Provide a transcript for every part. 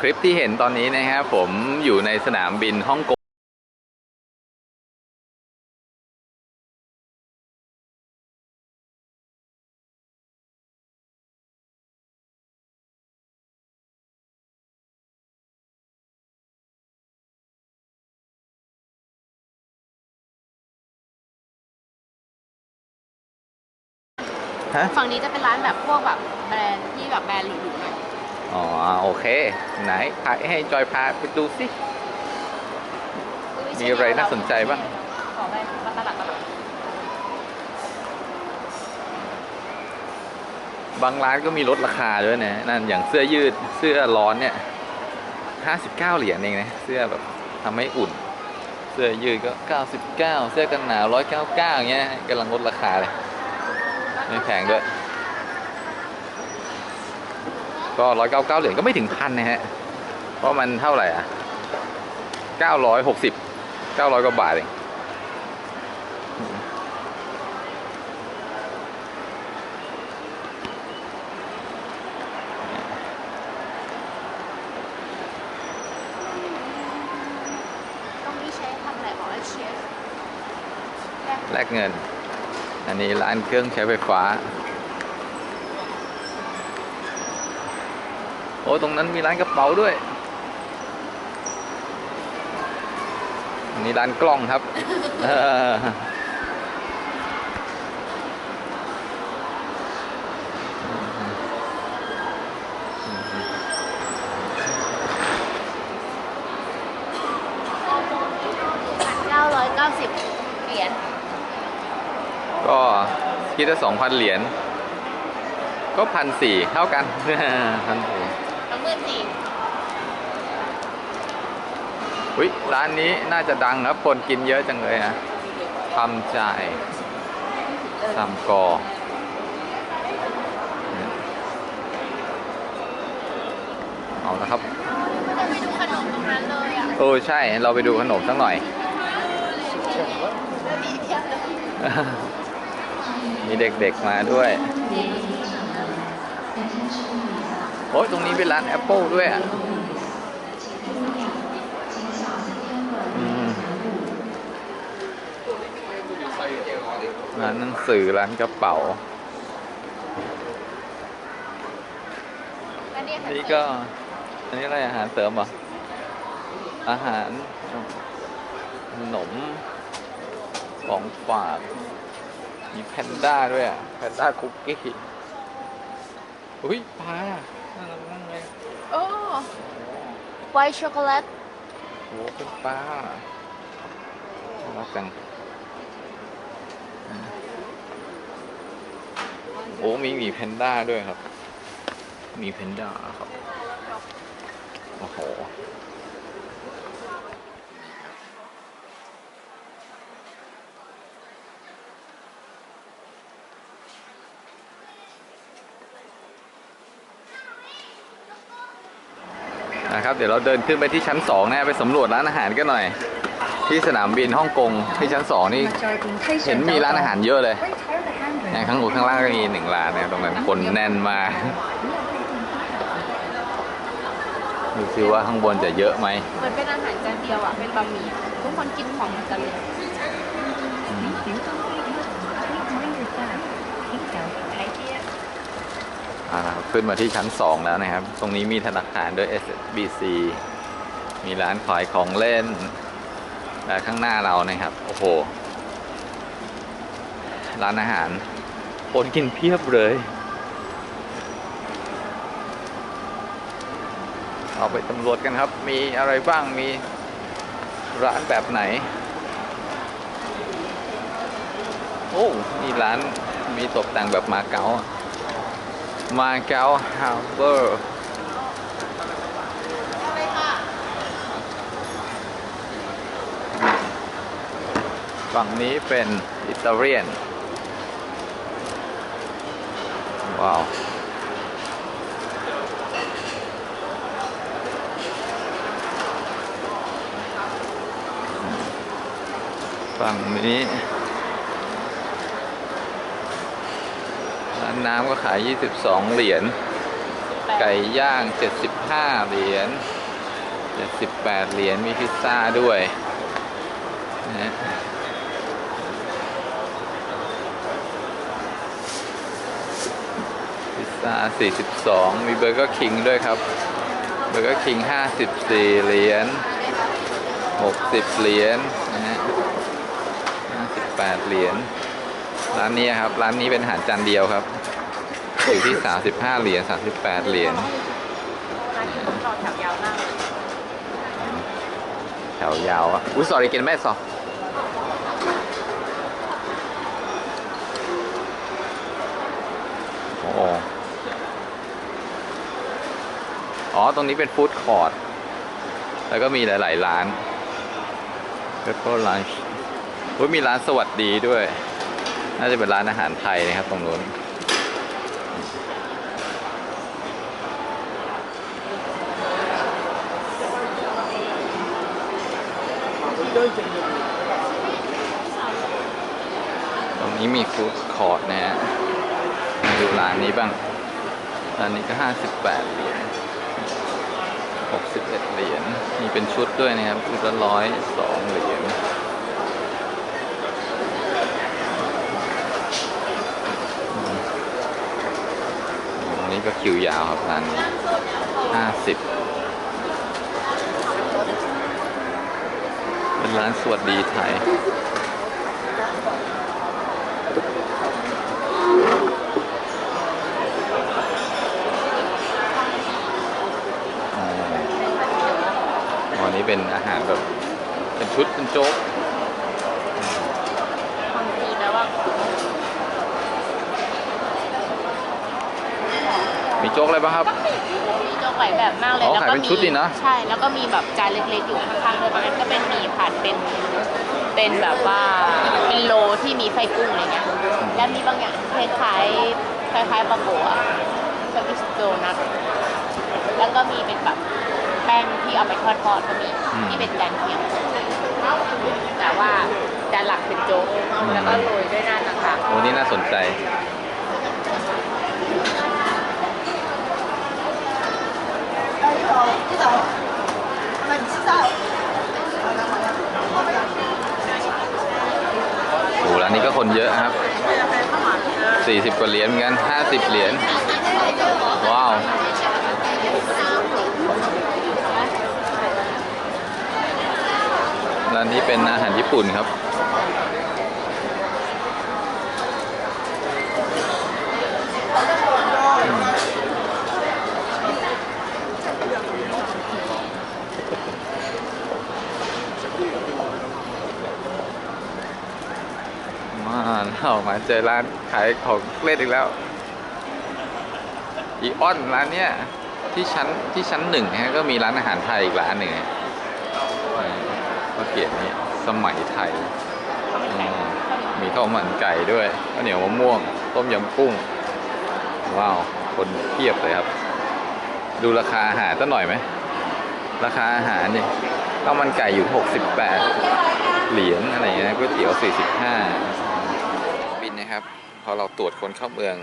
คลิปที่เห็นตอนนี้นะครับผมอยู่ในสนามบินฮ่องกงฮะ ฝั่งนี้จะเป็นร้านแบบพวกแบบแบรนด์ที่แบบแบรนด์หรูๆหน่อย อ๋อโอเค ไหนพาให้จอยพาไปดูสิ มีอะไรน่าสนใจบ้าง ขอไปมาตลาดตลาดบางร้านก็มีลดราคาด้วยนะ นั่นอย่างเสื้อยืดเสื้อร้อนเนี่ย59เหรียญเองนะ เสื้อแบบทำให้อุ่น เสื้อยืดก็99เสื้อกันหนาว199อย่างเงี้ยกำลังลดราคาเลย ไม่แพงด้วย ก็199เหรียญก็ไม่ถึงพันนะฮะ เพราะมันเท่าไหร่อะ960 900กว่าบาทเองตรงนี้ใช้ทำอะไรอ๋อเชฟแลกเงิน อันนี้ร้านเครื่องใช้ไฟฟ้า อ้ตรงนั้นมีร้านกระเป๋าด้วยอันนี้ร้านกล้องครับเออเก้าร้อยเก้าสิบเหรียญ ก็คิดว่าสองพันเหรียญ ก็พันสี่เท่ากันพันสี่ แล้วหมื่นสี่ อุ้ยร้านนี้น่าจะดังครับคนกินเยอะจังเลยอะทำใจายทำกอเอาละครับจะไปดูขนมตรงนั้นเลยอะโอ้ใช่เราไปดูขนมสักหน่อยมีเทียบเลยมีเด็กๆมาด้วย โอ้ยตรงนี้เป็นร้านแอปเปิลด้วยอะอืม ร้านหนังสือร้านกระเป๋าอันนี้อันนี้ก็ อันนี้อะไรอาหารเสริมเหรอ อาหารขนมของฝาก มีแพนด้าด้วยอะ แพนด้าคุกกี้ อุ้ยปลาน่ารักมากเลยโอ้ไวท์ช็อกโกแลตโหเป็นปลาน่ารักจัง โอ้มีหมีแพนด้าด้วยครับ มีแพนด้าครับ โอ้โหนะครับเดี๋ยวเราเดินขึ้นไปที่ชั้น2นะไปสำรวจร้านอาหารกันหน่อย ที่สนามบินฮ่องกงที่ชั้น2นี่เห็นมีร้านอาหารเยอะเลย ข้างบนข้างล่างก็มีหนึ่งร้านนะครับตรงนั้นคนแน่นมากดูซิว่าข้างบนจะเยอะไหมเหมือนเป็นอาหารจานเดียวอะ เป็นบะหมี่อะทุกคนกินของเหมือนกันเลยอ่าขึ้นมาที่ชั้น 2 แล้วนะครับ ตรงนี้มีธนาคารด้วย SBC มีร้านขายของเล่นและข้างหน้าเรานะครับ โอ้โห ร้านอาหาร คนกินเพียบเลย เอาไปตำรวจกันครับ มีอะไรบ้าง มีร้านแบบไหน โอ้มีร้านมีตกแต่งแบบมาเก๊ามาเก๊าฮาร์เบอร์ฝั่งนี้เป็นอิตาเลียน ว้าวฝั่งนี้ร้านน้ำก็ขาย 22 เหรียญ78ไก่ย่าง 75 เหรียญ 78 เหรียญ มีพิซซ่าด้วยนะฮะพิ ซซ่า42 มีเบอร์เกอร์คิงด้วยครับ เบอร์เกอร์คิง54 เหรียญ 60 เหรียญนะฮะ58 เหรียญ ร้านนี้ครับ ร้านนี้เป็นอาหารจานเดียวครับ อยู่ที่ 35 เหรียญ 38 เหรียญร้านที่ผมรอแถวยาวมากเลยแถวยาวอะ อุ้ย sorry กินแม่สอโอ้โห อ๋อ ตรงนี้เป็นฟู้ดคอร์ทแล้วก็มีหลาย ๆ ร้าน Pepper Lunch อุ้ยมีร้านสวัสดีด้วย น่าจะเป็นร้านอาหารไทยนะครับตรงนู้นตรงนี้มีฟู้ดคอร์ทนะฮะดูร้านนี้บ้างร้านนี้ก็ 58เหรียญ 61 เหรียญ มี เป็นชุดด้วยนะครับ ชุดละร้อยสองเหรียญอันนี้ก็คิวยาวครับร้านนี้50เป็นร้านสวัสดีไทย อ๋ออันนี้เป็นอาหารแบบ เป็น ชุดเป็นโจ๊กความดีแล้วว่ามีโจ๊กอะไรบ้างครับ มีโจ๊กหลายแบบมากเลย อ๋อแล้วขายก็เป็นมีชุดดินะ ใช่ แล้วก็มีแบบจานเล็กๆอยู่ข้างๆด้วยบางอันก็เป็นหมีผัดเป็น เป็นแบบว่าเป็นโลที่มีไส้กุ้งอะไรเงี้ย แล้วมีบางอย่างคล้ายๆคล้ายๆปลาโกะสวิสโดนัทแล้วก็มีเป็นแบบแป้งที่เอาไปทอดๆก็มีอืมที่เป็นจานเคียง แต่ว่าจานหลักเป็นโจ๊กแล้วก็โรยด้วยหน้าต่างโอ้นี่น่าสนใจ โอ้ร้านนี้ก็คนเยอะครับ 40 กว่าเหรียญเหมือนกัน 50 เหรียญ ว้าว ร้านนี้เป็นอาหารญี่ปุ่นครับ มาเรามาเจอร้านขายของเล่นอีกแล้ว อีออนร้านเนี้ยที่ชั้นที่ชั้นหนึ่งฮะก็มีร้านอาหารไทยอีกร้านหนึ่งฮะ ก็เขียนนี้สมัยไทยอืมมีข้าวมันไก่ด้วยข้าวเหนียวมะม่วง ต้มยำกุ้ง ว้าว คนเพียบเลยครับ ดูราคาอาหารสักหน่อยไหม ราคาอาหารเนี่ยข้าวมันไก่อยู่ 68 เหรียญอะไรเงี้ยก๋วยเตี๋ยว 45 บินนะครับ พอเราตรวจคนเข้าเมือง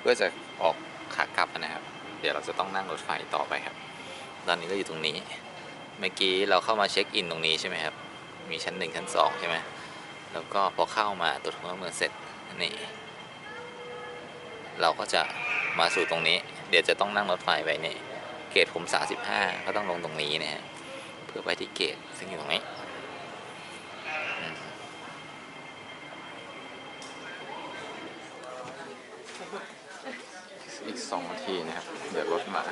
เพื่อจะออกขากลับนะครับ เดี๋ยวเราจะต้องนั่งรถไฟต่อไปครับ ตอนนี้เราอยู่ตรงนี้ เมื่อกี้เราเข้ามาเช็คอินตรงนี้ใช่ไหมครับ มีชั้นหนึ่งชั้นสองใช่ไหมแล้วก็พอเข้ามาตรวจคนเข้าเมืองเสร็จนี่เราก็จะมาสู่ตรงนี้ เดี๋ยวจะต้องนั่งรถไฟไปนี่ เกตผม 35 ก็ต้องลงตรงนี้นะฮะ เพื่อไปที่เกตซึ่งอยู่ตรงนี้อืมอีก2นาทีนะครับ เดี๋ยวรถมา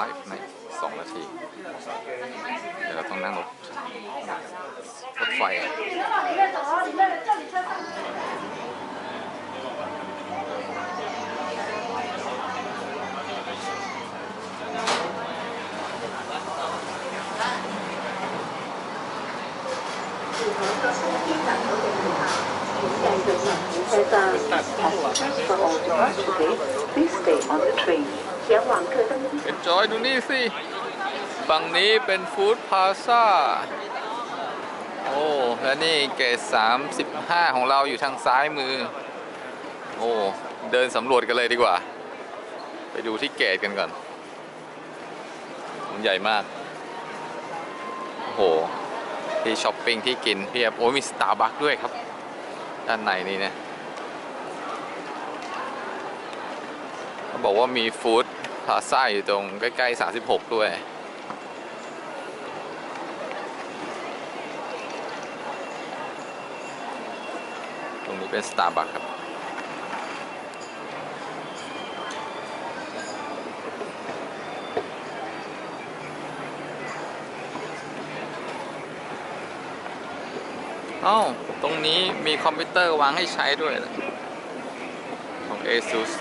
ไลฟ์ใน 2 นาที เดี๋ยวเราต้องนั่งรถรถไฟต Please stay on the train. เอ็นจอยดูนี่สิ ฝั่งนี้เป็นฟู้ดพาซ่า โอ้ และนี่เกสามสิบห้าของเราอยู่ทางซ้ายมือ โอ้ เดินสำรวจกันเลยดีกว่า ไปดูที่เกตกันก่อน มันใหญ่มาก โอ้โห ที่ช้อปปิ้งที่กินเพียบ โอ้มีสตาร์บัคด้วยครับ ด้านในนี่นะเขาบอกว่ามีฟู้ด ลาซ่าอยู่ตรงใกล้ๆ 36 ด้วย ตรงนี้เป็นสตาร์บัคครับ เอ้า ตรงนี้มีคอมพิวเตอร์วางให้ใช้ด้วยนะของ ASUS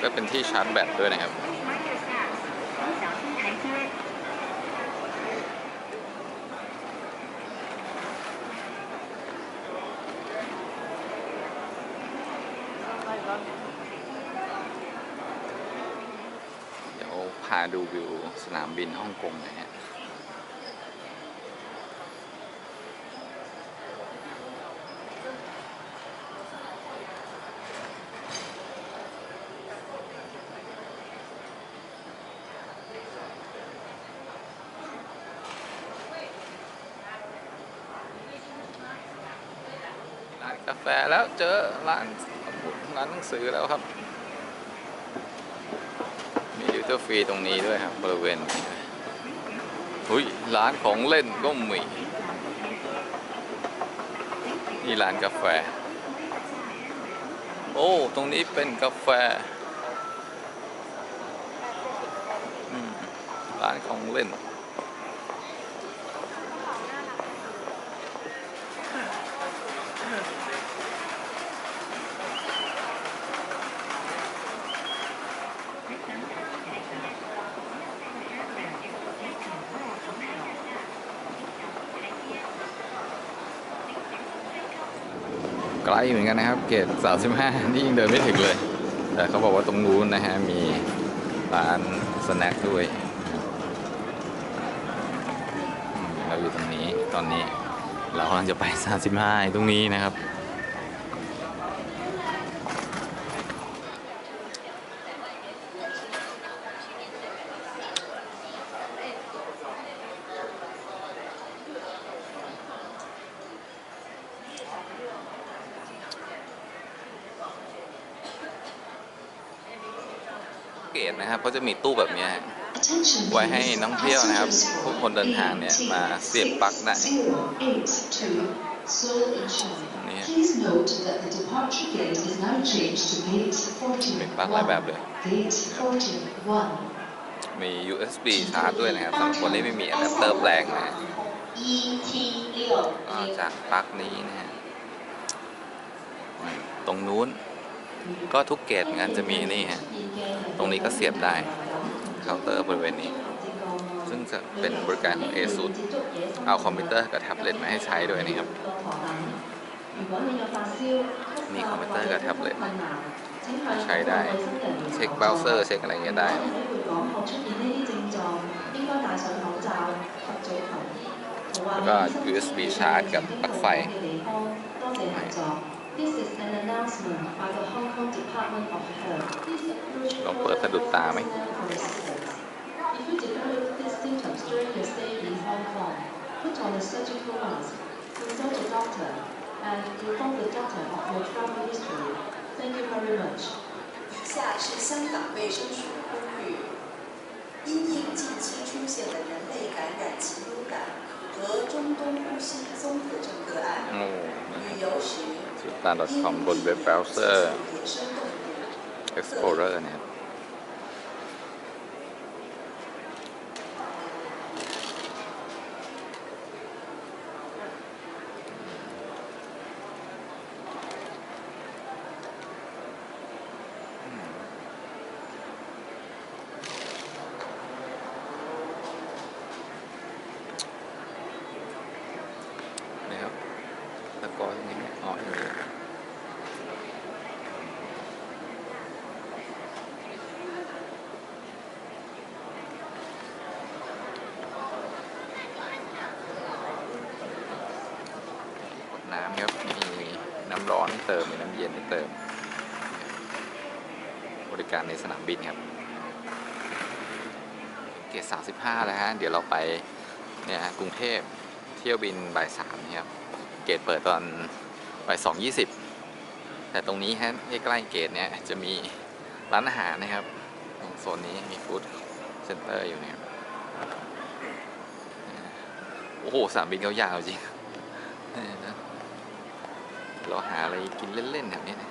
แล้วก็เป็นที่ชาร์จแบตด้วยนะครับ เดี๋ยวพาดูวิวสนามบินฮ่องกงหนะฮะ กาแฟแล้วเจอร้านร้านหนังสือแล้วครับ มีดิวเตอร์ฟรีตรงนี้ด้วยครับบริเวณนี้หุยร้านของเล่นก็มีนี่ร้านกาแฟ โอ้ ตรงนี้เป็นกาแฟร้านของเล่น ไกลเหมือนกันนะครับ เกต35นี่ยังเดินไม่ถึงเลย แต่เขาบอกว่าตรงนู้นนะฮะ มีร้านสแน็คด้วย เราอยู่ตรงนี้ตอนนี้ เรากำลังจะไป 35 ตรงนี้นะครับ กตนะครับเขาจะมีตู้แบบเนี้ยฮะไว้ให้นักท่องเที่ยวนะครับทุกคนเดินทางเนี่ยมาเสียบปลั๊กได้นี่ฮะ Please note that the departure gate is now changed to gate เป็นปลั๊กหลายแบบเลย 41. Gate 41. มี USB ชาร์จด้วยนะครับสำหรับคนที่ไม่มีอะแดปเตอร์แปลงนะฮะ ET ก็จากปลั๊กนี้นะฮะตรงนู้นก็ทุกเกตงานจะมีนี่ฮะ ตรงนี้ก็เสียบได้เคาน์เตอร์บริเวณนี้ ซึ่งจะเป็นบริการของ ASUS เอาคอมพิวเตอร์กับแท็บเล็ตมาให้ใช้ด้วยนะครับมีคอมพิวเตอร์กับแท็บเล็ตใช้ได้ เช็คเบราว์เซอร์เช็คอะไรเงี้ยได้แล้วก็ USB ชาร์จกับปลั๊กไฟ This is an announcement by the Hong Kong Department of Health. Please approach the personnel. If you develop these symptoms during your stay in Hong Kong, put on a surgical mask, consult a doctor, and inform the doctor of your travel history. Thank you very much. 以下是香港卫生署呼吁：因应近期出现的人类感染禽流感和中东呼吸综合症个案，旅游时。s u t a n c o m บนเว็บเบราว์เซอร์ Explorer นะครับ ครับน้ำร้อนให้เติม มีน้ำเย็นให้เติม บริการในสนามบินครับ เกต35 แล้วฮะ เดี๋ยวเราไปเนี่ยฮะกรุงเทพเที่ยวบินบ่ายสามนี่ครับ เกตเปิดตอนบ่ายสองยี่สิบแต่ตรงนี้ฮะใกล้ๆเกตเนี่ยจะมีร้านอาหารนะครับตรงโซนนี้มีฟู้ดเซ็นเตอร์อยู่เนี่ยครับโอ้โหสนามบินเขายาวจริง เราหาอะไรกินเล่นๆแถวนี้นะ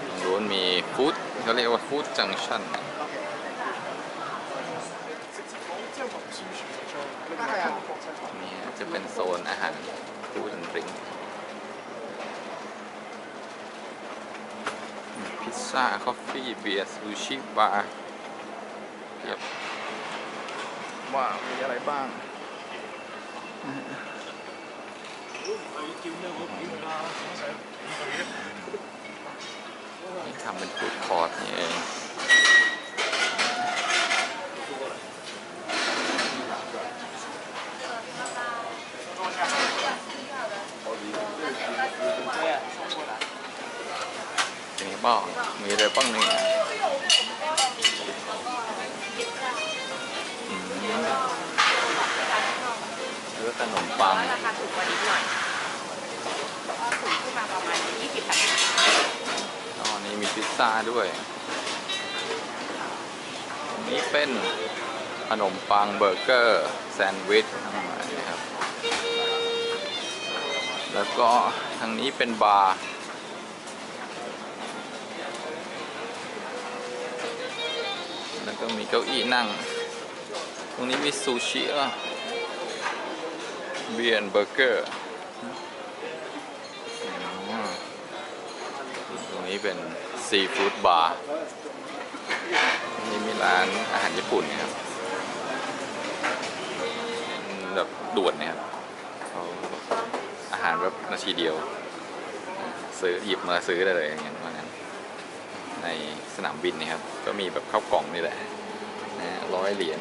ตรงนู้นมีฟู้ดเขาเรียกว่าฟู้ดจังชันนี่จะเป็นโซนอาหารฟู้ดดริงพิ ซซ่าคอฟฟี่เบียร์ซูชิบาร์เทียบว่ามีอะไรบ้างนี่ทำเป็นฟู้ดคอร์ทนี่เอง เป็นไง บ้างมีอะไรบ้างนี่ยอืมซื้อขนมปังราคาถูกกว่านิดหน่อยก็สูงขึ้นมาประมาณ20 30อ๋อนี่มีพิซซ่าด้วยนนี้เป็นขนมปังเบอร์เกอร์แซนด์วิชทั้งหลายนะครับ แล้วก็ทางนี้เป็นบาร์ มีเก้าอี้นั่ง ตรงนี้มีซูชิอะเบียร์เบอร์เกอร์ ตรงนี้เป็นซีฟู้ดบาร์นี่มีร้านอาหารญี่ปุ่นนะครับ แบบด่วนนะครับเขาอาหารแบบนาทีเดียว ซื้อหยิบมาซื้อได้เลยอย่างเงี้ยว่างั้นในสนามบินนะครับ ก็มีแบบข้าวกล่องนี่แหละ นะร้อยเหรียญ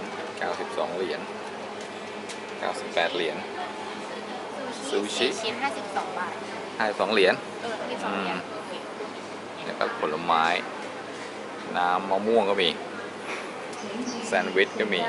92เหรียญ98เหรียญ ซูชิ สี่ชิ้น52บาท52เหรียญ เออที่สองเหรียญอืมโอเคแล้วก็ผลไม้ น้ำมะม่วงก็มี แซนด์วิชก็มีย